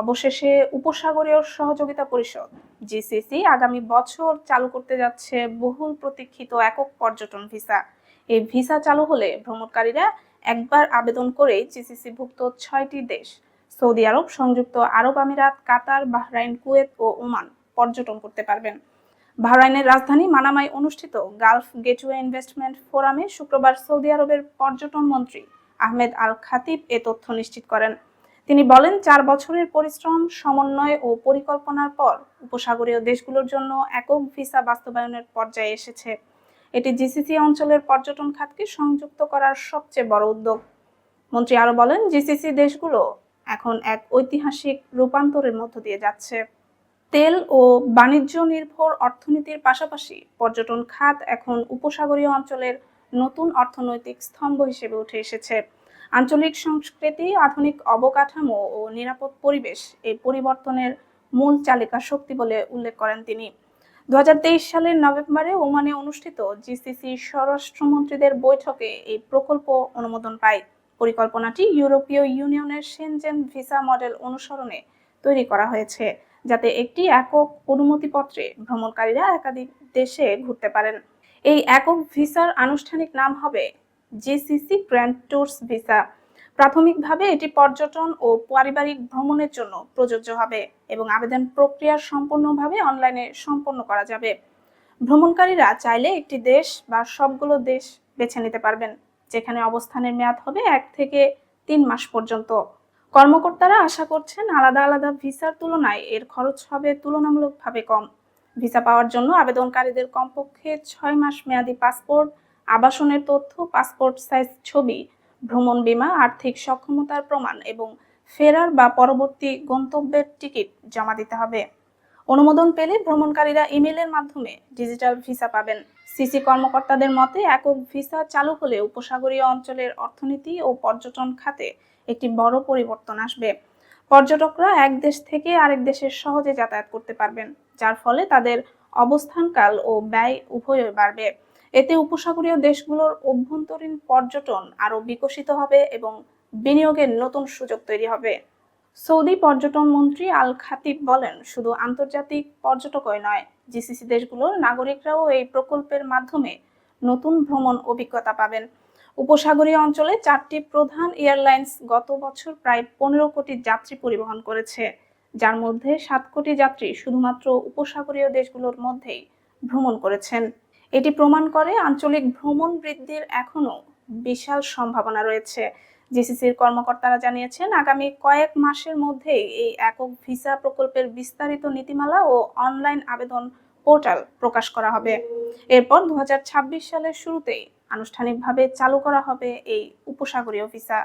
অবশেষে উপসাগরীয় সহযোগিতা পরিষদ জিসিসি আগামী বছর চালু করতে যাচ্ছে বহুল প্রতীক্ষিত একক পর্যটন ভিসা। এই ভিসা চালু হলে ভ্রমণকারীরা একবার আবেদন করেই জিসিসি ভুক্ত ছয়টি দেশ, সৌদি আরব, সংযুক্ত আরব আমিরাত, কাতার, বাহরাইন, কুয়েত ও ওমান পর্যটন করতে পারবেন। বাহরাইনের রাজধানী মানামায় অনুষ্ঠিত গালফ গেটওয়ে ইনভেস্টমেন্ট ফোরামে শুক্রবার সৌদি আরবের পর্যটন মন্ত্রী আহমেদ আল খাতিব এ তথ্য নিশ্চিত করেন। তিনি বলেন, চার বছরের পরিশ্রম, সমন্বয় ও পরিকল্পনার পর উপসাগরীয় দেশগুলোর জন্য একক ভিসা বাস্তবায়নের পর্যায়ে এসেছে। এটি জিসিসি অঞ্চলের পর্যটন খাতকে সংযুক্ত করার সবচেয়ে বড় উদ্যোগ। মন্ত্রী আরও বলেন, জিসিসি দেশগুলো এখন এক ঐতিহাসিক রূপান্তরের মধ্য দিয়ে যাচ্ছে। তেল ও বাণিজ্য নির্ভর অর্থনীতির পাশাপাশি পর্যটন খাত এখন উপসাগরীয় অঞ্চলের নতুন অর্থনৈতিক স্তম্ভ হিসেবে উঠে এসেছে। আঞ্চলিক সংস্কৃতি, আধুনিক অবকাঠামো ও নিরাপদ পরিবেশ এই পরিবর্তনের মূল চালিকা শক্তি বলে উল্লেখ করেন তিনি। দুহাজার তেইশ সালের নভেম্বরে ওমানে অনুষ্ঠিত জিসিসি স্বরাষ্ট্রমন্ত্রীদের বৈঠকে এই প্রকল্প অনুমোদন পায়। পরিকল্পনাটি ইউরোপীয় ইউনিয়নের সেনজেন ভিসা মডেল অনুসরণে তৈরি করা হয়েছে, যাতে একটি একক অনুমতিপত্রে ভ্রমণকারীরা একাধিক দেশে ঘুরতে পারেন। এই একক ভিসার আনুষ্ঠানিক নাম হবে জিসিসি গ্র্যান্ড ট্যুরস ভিসা। প্রাথমিকভাবে এটি পর্যটন ও পারিবারিক ভ্রমণের জন্য প্রযোজ্য হবে এবং আবেদন প্রক্রিয়া সম্পূর্ণভাবে অনলাইনে সম্পন্ন করা যাবে। ভ্রমণকারীরা চাইলে একটি দেশ বা সবগুলো দেশ বেছে নিতে পারবেন, যেখানে অবস্থানের মেয়াদ হবে এক থেকে তিন মাস পর্যন্ত। কর্মকর্তারা আশা করছেন আলাদা আলাদা ভিসার তুলনায় এর খরচ হবে তুলনামূলকভাবে কম। ভিসা পাওয়ার জন্য আবেদনকারীদের কমপক্ষে ছয় মাস মেয়াদি পাসপোর্ট আবাসনের তথ্য, পাসপোর্ট সাইজ ছবি, ভ্রমণ বীমা, আর্থিক সক্ষমতার প্রমাণ এবং ফেরার বা পরবর্তী গন্তব্যের টিকিট জমা দিতে হবে। অনুমোদন পেলে ভ্রমণকারীরা ইমেলের মাধ্যমে ডিজিটাল ভিসা পাবেন। সিসি কর্মকর্তাদের মতে, একক ভিসা চালু হলে উপসাগরীয় অঞ্চলের অর্থনীতি ও পর্যটন খাতে একটি বড় পরিবর্তন আসবে। পর্যটকরা এক দেশ থেকে আরেক দেশে সহজে যাতায়াত করতে পারবেন, যার ফলে তাদের অবস্থানকাল ও ব্যয় উভয়ই বাড়বে। এতে উপসাগরীয় দেশগুলোর অভ্যন্তরীণ পর্যটন আরও বিকশিত হবে এবং বিনিয়োগের নতুন সুযোগ তৈরি হবে। সৌদি পর্যটন মন্ত্রী আল খাতিব বলেন, শুধু আন্তর্জাতিক পর্যটকই নয়, জিসিসি দেশগুলোর নাগরিকরাও এই প্রকল্পের মাধ্যমে নতুন ভ্রমণ অভিজ্ঞতা পাবেন। উপসাগরীয় অঞ্চলে চারটি প্রধান এয়ারলাইন্স গত বছর প্রায় পনেরো কোটি যাত্রী পরিবহন করেছে। যার মধ্যে সাত কোটি যাত্রী শুধুমাত্র উপসাগরীয় দেশগুলোর মধ্যেই ভ্রমণ করেছেন। এটি প্রমাণ করে আঞ্চলিক ভ্রমণ বৃদ্ধির এখনও বিশাল সম্ভাবনা রয়েছে। জিসিসির কর্মকর্তারা জানিয়েছেন, আগামী কয়েক মাসের মধ্যেই এই একক ভিসা প্রকল্পের বিস্তারিত নীতিমালা ও অনলাইন আবেদন পোর্টাল প্রকাশ করা হবে। এরপর দু হাজার ছাব্বিশ সালের শুরুতেই আনুষ্ঠানিকভাবে চালু করা হবে এই উপসাগরীয় ভিসা।